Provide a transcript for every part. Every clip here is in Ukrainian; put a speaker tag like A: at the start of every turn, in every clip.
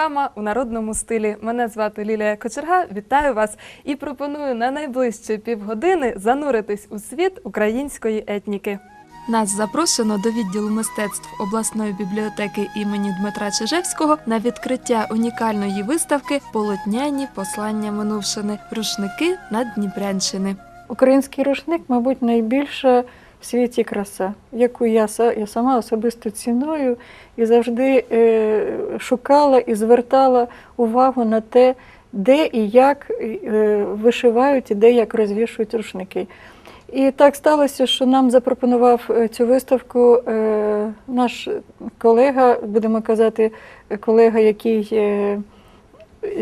A: Програма у народному стилі. Мене звати Лілія Кочерга. Вітаю вас і пропоную на найближчі півгодини зануритись у світ української етніки. Нас запрошено до відділу мистецтв обласної бібліотеки імені Дмитра Чижевського на відкриття унікальної виставки Полотняні послання минувшини рушники Наддніпрянщини.
B: Український рушник, мабуть, найбільша в світі краса, яку я, я сама особисто ціную і завжди е, шукала і звертала увагу на те, де і як е, вишивають, і де як розвішують рушники. І так сталося, що нам запропонував е, цю виставку наш колега, будемо казати, колега, який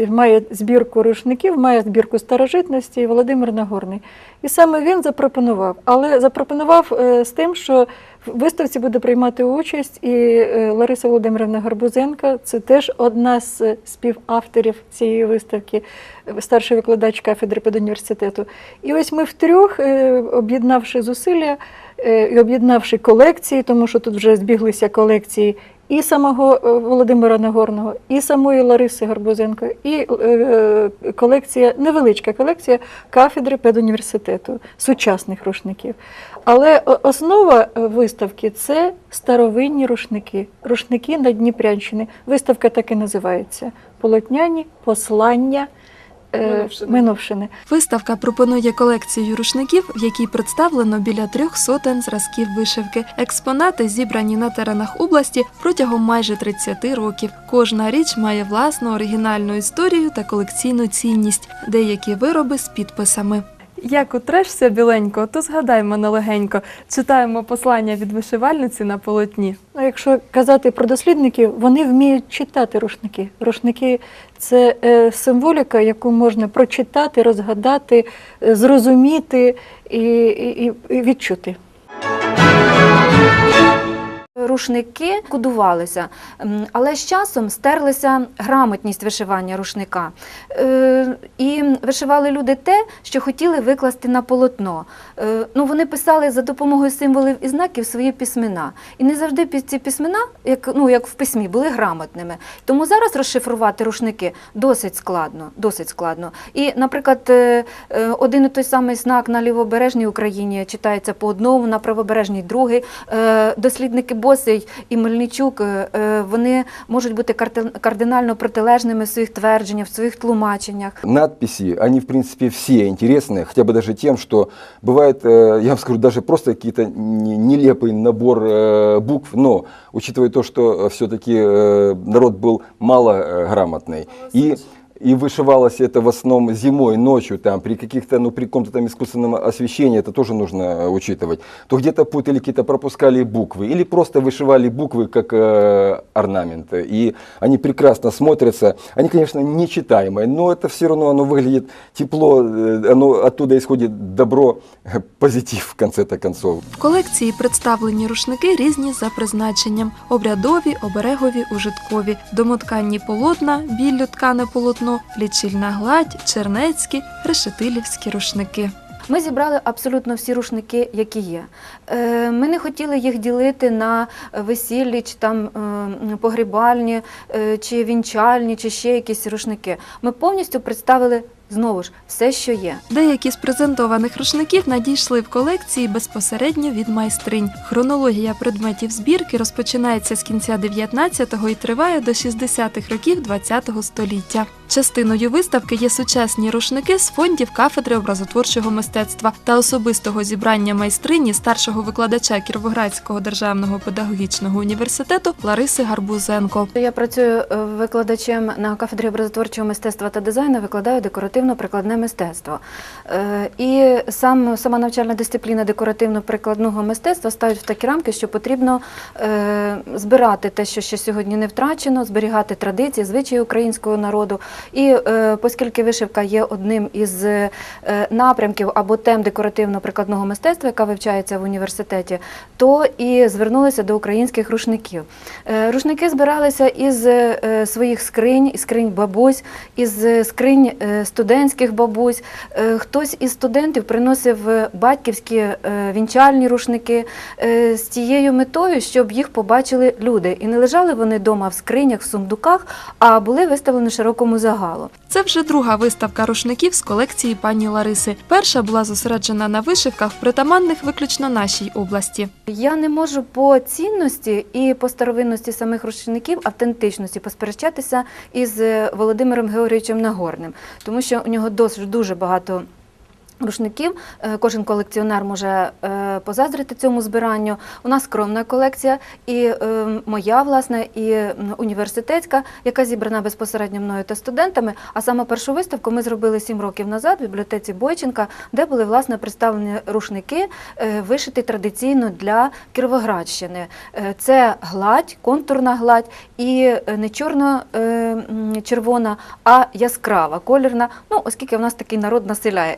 B: має збірку рушників, має збірку старожитності Володимир Нагорний. І саме він запропонував. Але запропонував е, з тим, що в виставці буде приймати участь і е, Лариса Володимирівна Гарбузенка. Це теж одна з е, співавторів цієї виставки, старший викладач кафедри педуніверситету. І ось ми втрьох, об'єднавши зусилля і об'єднавши колекції, тому що тут вже збіглися колекції і самого е, Володимира Нагорного, і самої Лариси Гарбузенко, і е, колекція, невеличка колекція кафедри педуніверситету, сучасних рушників. Але основа е, виставки це старовинні рушники, рушники на Дніпрянщини. Виставка так і називається Полотняні послання
A: Минувшини.
B: минувшини.
A: Виставка пропонує колекцію рушників, в якій представлено біля трьох сотень зразків вишивки. Експонати зібрані на теренах області протягом майже 30 років. Кожна річ має власну оригінальну історію та колекційну цінність, деякі вироби з підписами. Як утрешся біленько, то згадай мене легенько. Читаємо послання від вишивальниці на полотні.
B: Ну, якщо казати про дослідників, вони вміють читати рушники. Рушники це е, символіка, яку можна прочитати, розгадати, е, зрозуміти і відчути.
C: Рушники кодувалися, але з часом стерлася грамотність вишивання рушника. Е, І вишивали люди те, що хотіли викласти на полотно. Е, Ну, вони писали за допомогою символів і знаків свої письмена. І не завжди ці письмена, як, ну, як в письмі, були грамотними. Тому зараз розшифрувати рушники досить складно. Досить складно. І, наприклад, е, один і той самий знак на лівобережній Україні читається по одному, на правобережній другий. Дослідники Босий і Мельничук е, е, вони можуть бути карти- кардинально протилежними в своїх твердженнях, в своїх тлумаченнях.
D: Надписи, они в принципе все интересны, хотя бы даже тем, что бывает, э, я вам скажу, даже просто какие-то не- нелепый набор э, букв, но учитывая то, что все-таки народ был малограмотный, и и вышивалось это в основном зимой, ночью, там, при каких-то, ну, при каком-то там искусственном освещении, это тоже нужно э, учитывать, то где-то путали какие-то, пропускали буквы, или просто вышивали буквы как э, орнамент, и они прекрасно смотрятся, они, конечно, нечитаемые, но это все равно, оно выглядит тепло, э, оно, оттуда исходит добро, э, позитив в конце-то концов.
A: В колекції представлені рушники різні за призначенням: обрядові, оберегові, ужиткові, домотканні полотна, біллю ткане полотно, лічильна гладь, чернецькі, решетилівські рушники.
C: Ми зібрали абсолютно всі рушники, які є. Е, Ми не хотіли їх ділити на весіллі, чи там е, погрібальні, е, чи вінчальні, чи ще якісь рушники. Ми повністю представили знову ж все, що є.
A: Деякі з презентованих рушників надійшли в колекції безпосередньо від майстринь. Хронологія предметів збірки розпочинається з кінця 19-го і триває до 60-х років 20-го століття. Частиною виставки є сучасні рушники з фондів кафедри образотворчого мистецтва та особистого зібрання майстрині старшого викладача Кіровоградського державного педагогічного університету Лариси Гарбузенко.
C: Я працюю е, викладачем на кафедрі образотворчого мистецтва та дизайну, викладаю декоративно-прикладне мистецтво. Е, І сам, сама навчальна дисципліна декоративно-прикладного мистецтва ставить в такі рамки, що потрібно е, збирати те, що ще сьогодні не втрачено, зберігати традиції, звичаї українського народу, І е, оскільки вишивка є одним із е, напрямків або тем декоративно-прикладного мистецтва, яка вивчається в університеті, то і звернулися до українських рушників. Е, Рушники збиралися із своїх скринь, із скринь бабусь, із скринь студентських бабусь. Хтось із студентів приносив батьківські вінчальні рушники з тією метою, щоб їх побачили люди. І не лежали вони вдома в скринях, в сундуках, а були виставлені широкому загалу.
A: Це вже друга виставка рушників з колекції пані Лариси. Перша була зосереджена на вишивках, притаманних виключно нашій області.
C: Я не можу по цінності і по старовинності самих рушників, автентичності посперечатися із е, Володимиром Георгійовичем Нагорним, тому що у нього досить дуже багато. Рушників Е, кожен колекціонер може е, позаздрити цьому збиранню. У нас скромна колекція, і е, моя власне, і університетська, яка зібрана безпосередньо мною та студентами. А саме першу виставку ми зробили сім років назад в бібліотеці Бойченка, де були власне представлені рушники, вишиті традиційно для Кіровоградщини. Е, Це гладь, контурна гладь і не чорно-червона, а яскрава, колірна. Ну, оскільки в нас такий народ населяє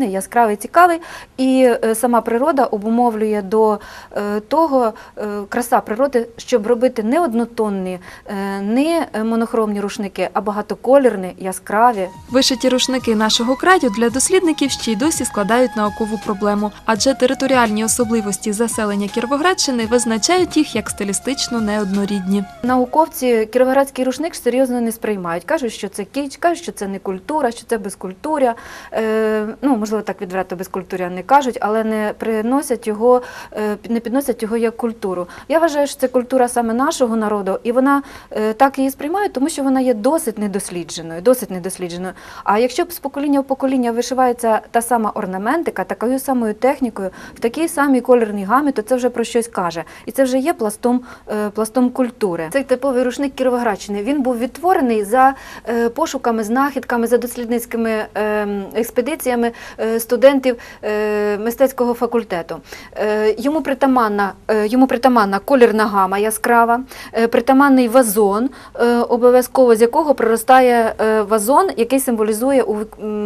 C: емоційний, яскравий, цікавий, і е, сама природа обумовлює до е, того е, краса природи, щоб робити не однотонні, не монохромні рушники, а багатоколірні, яскраві.
A: Вишиті рушники нашого краю для дослідників ще й досі складають наукову проблему, адже територіальні особливості заселення Кіровоградщини визначають їх як стилістично неоднорідні.
C: Науковці кіровоградський рушник серйозно не сприймають. Кажуть, що це кіч, кажуть, що це не культура, що це безкультуря. Ну, можливо, так відверто безкультуря не кажуть, але не приносять його, е, не підносять його як культуру. Я вважаю, що це культура саме нашого народу, і вона е, так її сприймає, тому що вона є досить недослідженою. Досить недослідженою. А якщо б з покоління в покоління вишивається та сама орнаментика, такою самою технікою, в такій самій кольорній гамі, то це вже про щось каже. І це вже є пластом, е, пластом культури. Цей типовий рушник Кіровоградщини він був відтворений за пошуками, знахідками, за дослідницькими е, експедиціями студентів е, мистецького факультету. Е, Йому притаманна, е, йому притаманна колірна гама яскрава, е, притаманний вазон, е, обов'язково з якого проростає е, вазон, який символізує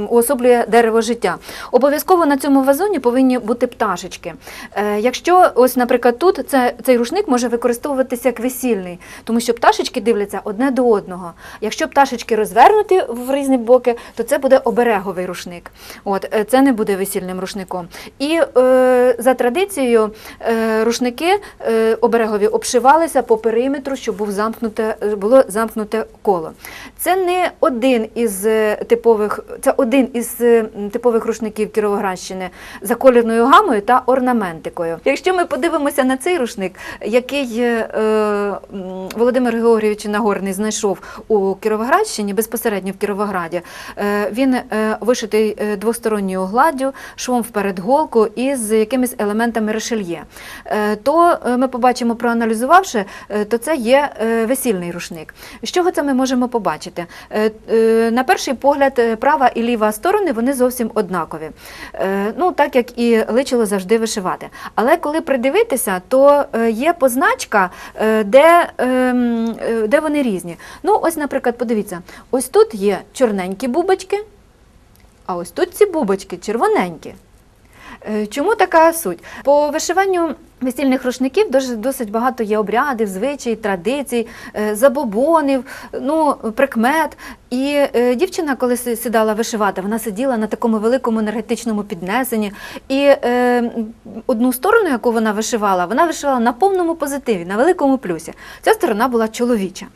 C: уособлює дерево життя. Обов'язково на цьому вазоні повинні бути пташечки. Е, Якщо ось, наприклад, тут це, цей рушник може використовуватися як весільний, тому що пташечки дивляться одне до одного. Якщо пташечки розвернуті в різні боки, то це буде обереговий рушник. От е, це не буде весільним рушником. І е, за традицією е, рушники е, оберегові обшивалися по периметру, щоб був замкнуте, е, було замкнуте коло. Це не один із е, типових, це один із е, типових рушників Кіровоградщини за колірною гамою та орнаментикою. Якщо ми подивимося на цей рушник, який е, Володимир Георгійович Нагорний знайшов у Кіровоградщині, безпосередньо в Кіровограді, е, він е, вишитий е, двосторонньою гладдю, швом вперед голку і з якимись елементами решельє. То ми побачимо, проаналізувавши, то це є весільний рушник. З чого це ми можемо побачити? На перший погляд, права і ліва сторони вони зовсім однакові. Ну, так як і личило завжди вишивати. Але коли придивитися, то є позначка, де, де вони різні. Ну, ось, наприклад, подивіться, ось тут є чорненькі бубочки, а ось тут ці бубочки червоненькі. Е, Чому така суть? По вишиванню весільних рушників досить багато є обрядів, звичай, традицій, е, забобонів, ну, прикмет. І е, дівчина, коли сідала вишивати, вона сиділа на такому великому енергетичному піднесенні. І е, одну сторону, яку вона вишивала, вона вишивала на повному позитиві, на великому плюсі. Ця сторона була чоловіча.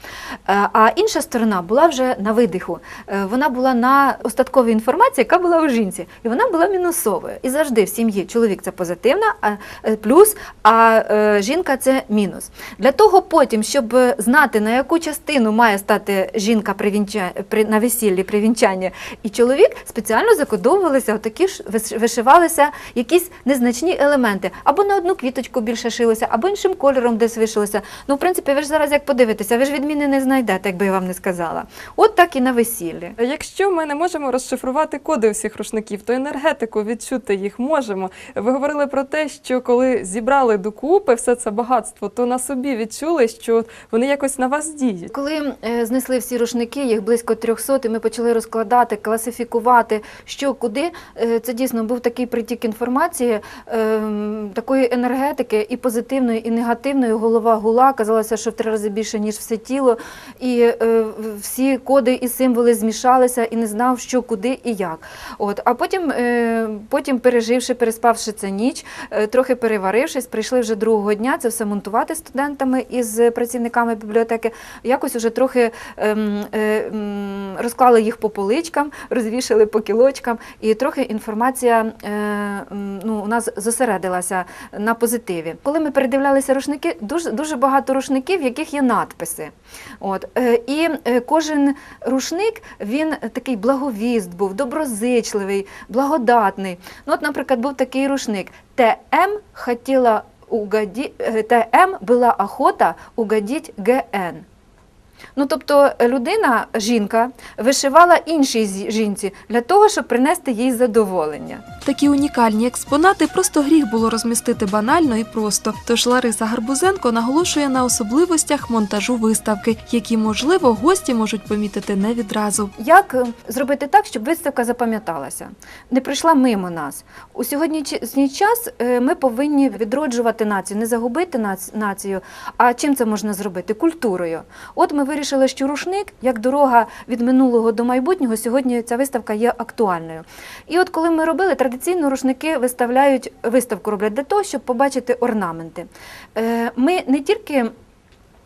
C: Е, а інша сторона була вже на видиху. Вона була на остатковій інформації, яка була у жінці. І вона була мінусовою. І завжди в сім'ї чоловік це позитивна, а плюс, а е, жінка це мінус. Для того потім, щоб знати, на яку частину має стати жінка при на весіллі при вінчанні і чоловік, спеціально закодовувалися, отакі вишивалися якісь незначні елементи. Або на одну квіточку більше шилося, або іншим кольором десь вишилося. Ну, в принципі, ви ж зараз як подивитеся, ви ж відміни не знайдете, якби я вам не сказала. От так і на весіллі.
A: Якщо ми не можемо розшифрувати коди усіх рушників, то енергетику відчути їх можемо. Ви говорили про те, що коли зібрали докупи все це багатство, то на собі відчули, що вони якось на вас діють.
C: Коли е, знесли всі рушники, їх близько 300, і ми почали розкладати, класифікувати, що куди, е, це дійсно був такий притік інформації, е, такої енергетики і позитивної, і негативної. Голова гула казалося, що в три рази більше, ніж все тіло. І всі коди і символи змішалися, і не знав, що куди і як. От, а потім, потім переживши, переспавши це ніч, трохи переварившись, прийшли вже другого дня це все монтувати студентами із працівниками бібліотеки. Якось уже трохи ем, е, м, розклали їх по поличкам, розвішали по кілочкам, і трохи інформація е, м, ну, у нас зосередилася на позитиві. Коли ми передивлялися рушники, дуже, дуже багато рушників, в яких є надписи. От, е, і е, кожен рушник він такий благовіст був, доброзичливий, благодатний. Ну, от, наприклад, був такий рушник ТМ хотіла угоди... ТМ була охота угодить ГН. Ну, тобто людина, жінка, вишивала іншій жінці для того, щоб принести їй задоволення.
A: Такі унікальні експонати просто гріх було розмістити банально і просто. Тож Лариса Гарбузенко наголошує на особливостях монтажу виставки, які, можливо, гості можуть помітити не відразу.
C: Як е, зробити так, щоб виставка запам'яталася, не прийшла мимо нас? У сьогоднішній час е, ми повинні відроджувати націю, не загубити націю. А чим це можна зробити? Культурою. От ми вирішили, що рушник, як дорога від минулого до майбутнього, сьогодні ця виставка є актуальною. І от коли ми робили, традиційно рушники виставляють виставку роблять для того, щоб побачити орнаменти. Е, Ми не тільки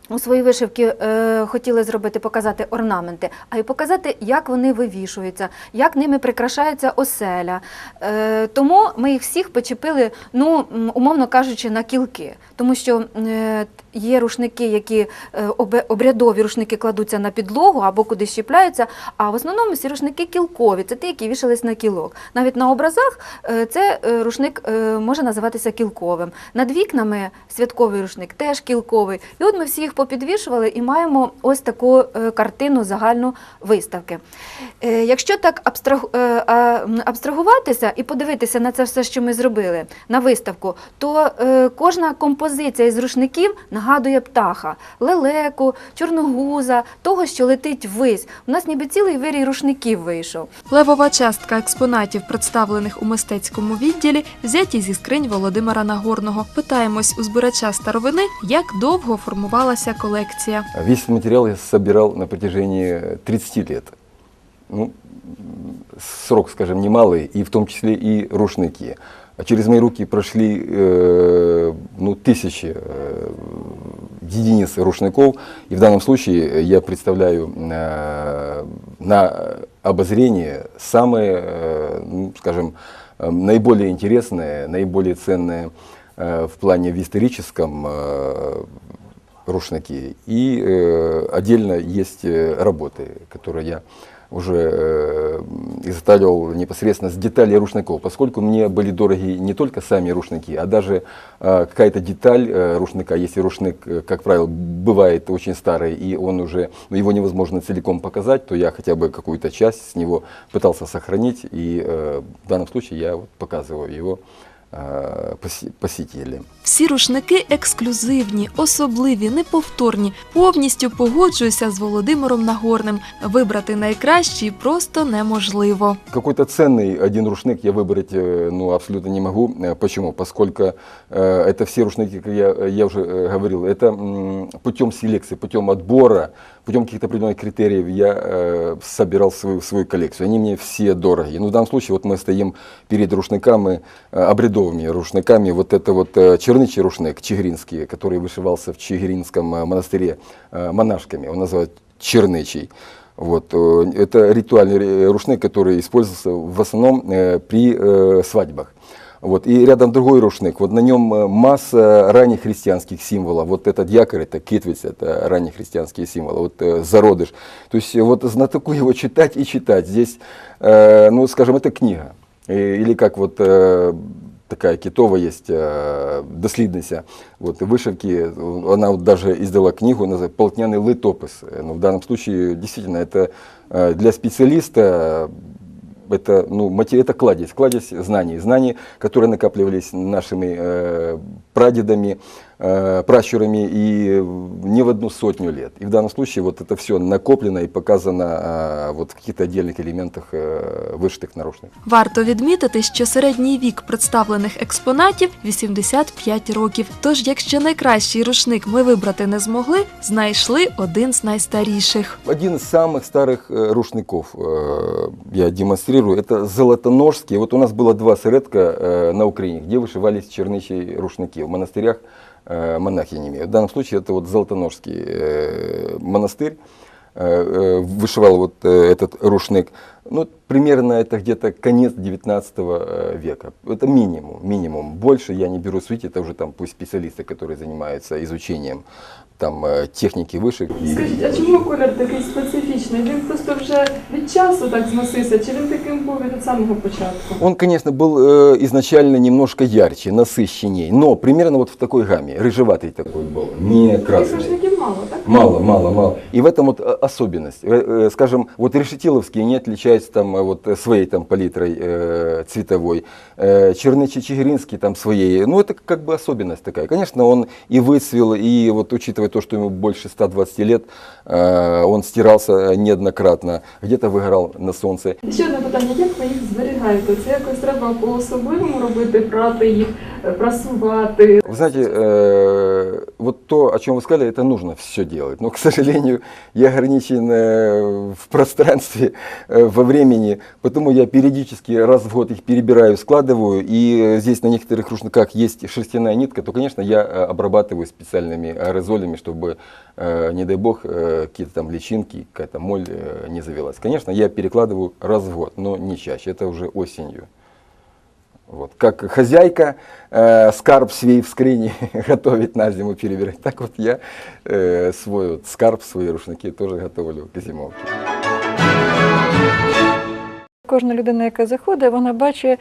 C: у своїй вишивці е, хотіли зробити, показати орнаменти, а й показати, як вони вивішуються, як ними прикрашається оселя. Е, тому ми їх всіх почепили, ну, умовно кажучи, на кілки. Тому що е, є рушники, які е, обрядові рушники кладуться на підлогу або кудись щіпляються, а в основному всі рушники кілкові, це ті, які вішались на кілок. Навіть на образах е, це е, рушник може називатися кілковим. Над вікнами святковий рушник теж кілковий. І от ми всі їх попідвішували і маємо ось таку картину загальну виставки. Якщо так абстрагуватися і подивитися на це все, що ми зробили на виставку, то кожна композиція із рушників нагадує птаха, лелеку, чорногуза, того, що летить ввись. У нас ніби цілий вирій рушників вийшов.
A: Левова частка експонатів, представлених у мистецькому відділі, взяті зі скринь Володимира Нагорного. Питаємось у збирача старовини, як довго формувалася колекція.
D: Весь материал я собирал на протяжении 30 лет. Ну, срок, скажем, немалый, и в том числе и рушники. А через мои руки прошли э, ну, тысячи э, единиц рушников, и в данном случае я представляю э, на обозрение самые, э, ну, скажем, э, наиболее интересные, наиболее ценные э, в плане в историческом э, рушники. И э, отдельно есть э, работы, которые я уже э, изготавливал непосредственно с деталей рушников, поскольку мне были дороги не только сами рушники, а даже э, какая-то деталь э, рушника. Если рушник, как правило, бывает очень старый, и он уже, ну, его невозможно целиком показать, то я хотя бы какую-то часть с него пытался сохранить, и в данном случае я вот показываю его э, поси- посетителям.
A: Всі рушники ексклюзивні, особливі, неповторні. Повністю погоджуюся з Володимиром Нагорним. Вибрати найкращий просто неможливо.
D: Какой-то ценный один рушник я выбрать э, ну, абсолютно не могу. Э, Почему? Поскольку э, это все рушники, как я, я уже э, говорил, это м, путем селекции, путем отбора, путем каких-то определенных критериев я э, собирал свою, свою коллекцию. Они мне все дороги. Ну, в данном случае вот мы стоим перед рушниками, э, обрядовыми рушниками. Вот это вот э, черничий рушник, чигиринский, который вышивался в Чигиринском э, монастыре э, монашками. Он называют черничий. Вот, это ритуальный рушник, который использовался в основном при свадьбах. Вот, и рядом другой рушник, вот на нем масса ранних христианских символов. Вот этот якорь, это китвиц, это ранние христианские символы, вот зародыш. То есть вот знатоку его читать и читать. Здесь, ну скажем, это книга. Или как вот такая китова есть, э, дослідниця, вот, вышивки, она вот даже издала книгу, называется «Полотняный лытопис». Э, Ну, в данном случае, действительно, это э, для специалиста это, ну, мате- это кладезь, кладезь знаний, знаний, которые накапливались нашими э, прадедами, э, пращурами и не в одну сотню лет. И в данном случае вот это все накоплено и показано э, вот в каких-то отдельных элементах э, вышитых наружных.
A: Варто відмітити, що середній вік представлених експонатів 85 років. Тож, якщо найкращий рушник ми вибрати не змогли, знайшли один з найстаріших.
D: Один из самых старых э, рушников э, я демонстрирую. Это золотоножские. Вот у нас было два сыретка э, на Украине, где вышивались черничьи рушники в монастырях э, монахинями. В данном случае это вот золотоножский э, монастырь э, э, вышивал вот э, этот рушник. Ну, примерно это где-то конец 19 э, века. Это минимум, минимум. Больше я не беру судить, это уже там пусть специалисты, которые занимаются изучением там э, техники вышивки.
A: Скажіть, а чому колір такий специфічний? Він просто вже від часу так зносився, чи він таким був від самого початку?
D: Он, конечно, был э, изначально немножко ярче, насыщенней, но примерно вот в такой гамме, рыжеватый такой был, не красный.
A: рушників мало, так?
D: Мало, мало, мало. И в этом вот э, особенность. Э, э, Скажем, вот решетиловские не отличаются там э, вот э, своей там палитрой э, цветовой, э, чернычий-чигиринский там своей. Ну, это как бы особенность такая. Конечно, он и выцвел, и вот учитывая то, что ему больше 120 лет, э, он стирался неоднократно, где-то выгорал на солнце.
A: Ще одне питання, як ви їх зберігаєте? Це якось треба по-особливому робити, прати їх, Е, прасувати.
D: Вы знаете, э, вот то, о чем вы сказали, это нужно все делать. Но, к сожалению, я ограничен э, в пространстве, э, во времени, поэтому я периодически раз в год их перебираю, складываю. И здесь на некоторых рушниках есть шерстяная нитка, то, конечно, я э, обрабатываю специальными аэрозолями, чтобы, э, не дай бог, э, какие-то там личинки, какая-то моль э, не завелась. Конечно, я перекладываю раз в год, но не чаще, это уже осенью. Вот. Как хозяйка э, скарб свій в скрині готовить на зиму перебирать, так вот я э, свой вот скарб, свои рушники тоже готовлю к зимовке.
B: Кожна людина, яка заходить, вона бачить,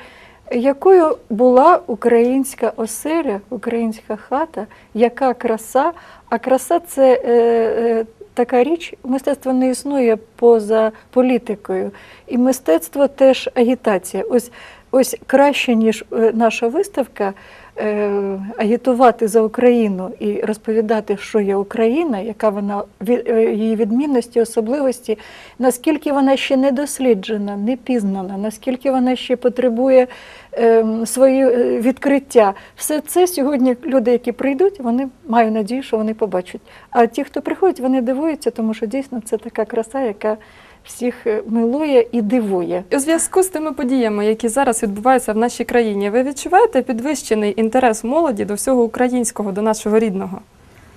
B: якою була українська оселя, українська хата, яка краса. А краса це е, е, така річ, мистецтво не існує поза політикою. І мистецтво теж агітація. Ось, ось краще, ніж е, наша виставка, е, агітувати за Україну і розповідати, що є Україна, яка вона е, її відмінності, особливості, наскільки вона ще не досліджена, не пізнана, наскільки вона ще потребує ем, свої відкриття. Все це сьогодні люди, які прийдуть, вони маю надію, що вони побачать. А ті, хто приходять, вони дивуються, тому що дійсно це така краса, яка всіх е, милує і дивує.
A: У зв'язку з тими подіями, які зараз відбуваються в нашій країні, ви відчуваєте підвищений інтерес молоді до всього українського, до нашого рідного?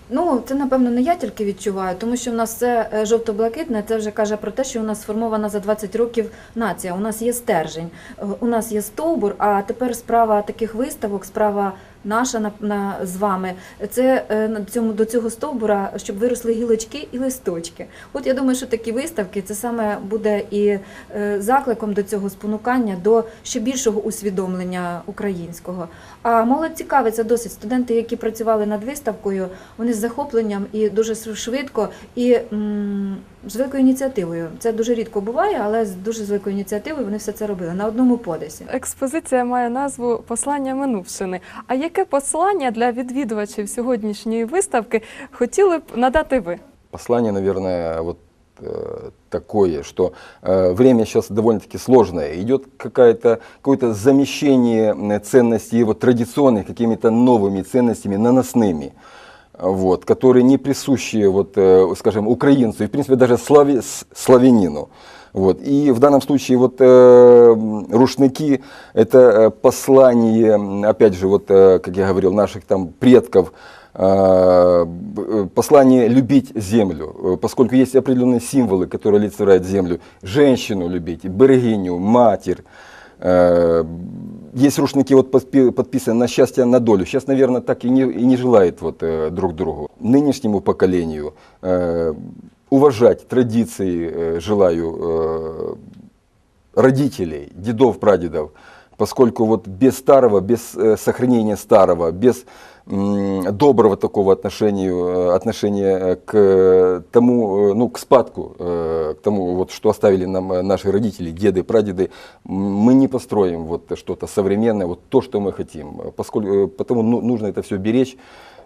C: Ну, це напевно не я тільки відчуваю, тому що в нас це е, жовто-блакитне. Це вже каже про те, що у нас сформована за 20 років нація. У нас є стержень, е, у нас є стовбур. А тепер справа таких виставок, справа наша на, на з вами. Це е, на цьому до цього стовбура, щоб виросли гілочки і листочки. От я думаю, що такі виставки це саме буде і е, закликом до цього спонукання до ще більшого усвідомлення українського. А молодь цікавиться досить. Студенти, які працювали над виставкою, вони з захопленням і дуже швидко і м, з великою ініціативою. Це дуже рідко буває, але з дуже з великою ініціативою вони все це робили на одному подисі.
A: Експозиція має назву Послання минувшини. А яке послання для відвідувачів сьогоднішньої виставки хотіли б надати ви?
D: Послание, наверное, вот э, такое, что э, время сейчас довольно-таки сложное. Идет какая-то, какое-то замещение м, ценностей вот, традиционных какими-то новыми ценностями, наносными. Вот, которые не присущи, вот, э, скажем, украинцу и, в принципе, даже слави, славянину. Вот. И в данном случае вот, э, рушники – это э, послание, опять же, вот, э, как я говорил, наших там предков, э, э, послание любить землю, поскольку есть определенные символы, которые олицетворяют землю. Женщину любить, берегиню, матерь. Э, Есть рушники вот подпи- подписаны на счастье, на долю. Сейчас, наверное, так и не, и не желает вот, э, друг другу. Нынешнему поколению э, уважать традиции э, желаю э, родителей, дедов, прадедов, поскольку вот без старого, без э, сохранения старого, без м, доброго такого отношения, э, отношения к тому, э, ну, к спадку, э, к тому, вот, что оставили нам э, наши родители, деды, прадеды, м, мы не построим вот что-то современное, вот то, что мы хотим. Поскольку, э, потому ну, нужно это все беречь,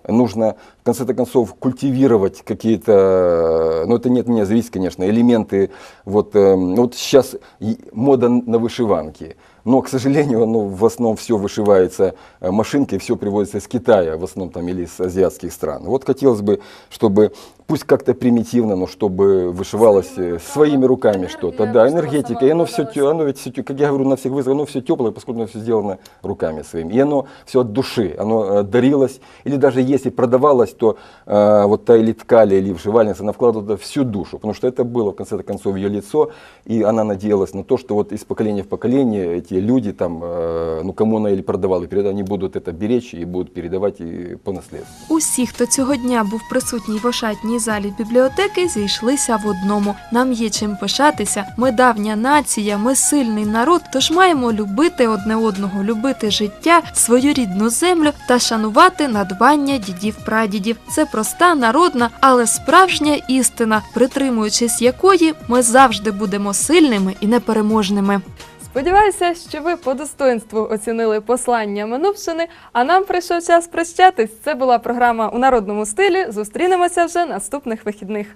D: нужно в конце концов культивировать какие-то, э, ну это не от меня зависит, конечно, элементы. Вот, э, вот сейчас и мода на вышиванки. Но, к сожалению, ну, в основном все вышивается э, машинкой, все привозится из Китая, в основном там или из азиатских стран. Вот хотелось бы, чтобы, пусть как-то примитивно, но чтобы вышивалось э, своими руками что-то. Да, энергетика. И оно все, оно ведь все, как я говорю на всех вызовах, оно все теплое, поскольку оно все сделано руками своими. И оно все от души, оно э, дарилось. Или даже если продавалось, то э, вот та или ткали, или вышивальница, она вкладывала туда всю душу, потому что это было в конце концов ее лицо, и она надеялась на то, что вот из поколения в поколение эти люди там, э, ну кому она или продавала, и передавала, они будут это беречь и будут передавать и по наследству.
A: Усі, хто цього дня був присутній в ошатній залі бібліотеки, зійшлися в одному. Нам є чим пишатися. Ми давня нація, ми сильний народ. Тож маємо любити одне одного, любити життя, свою рідну землю та шанувати надбання дідів прадідів. Це проста народна, але справжня істина, притримуючись якої ми завжди будемо сильними і непереможними.
E: Сподіваюся, що ви по достоинству оцінили послання минувшини. А нам прийшов час прощатись. Це була програма у народному стилі. Зустрінемося вже наступних вихідних.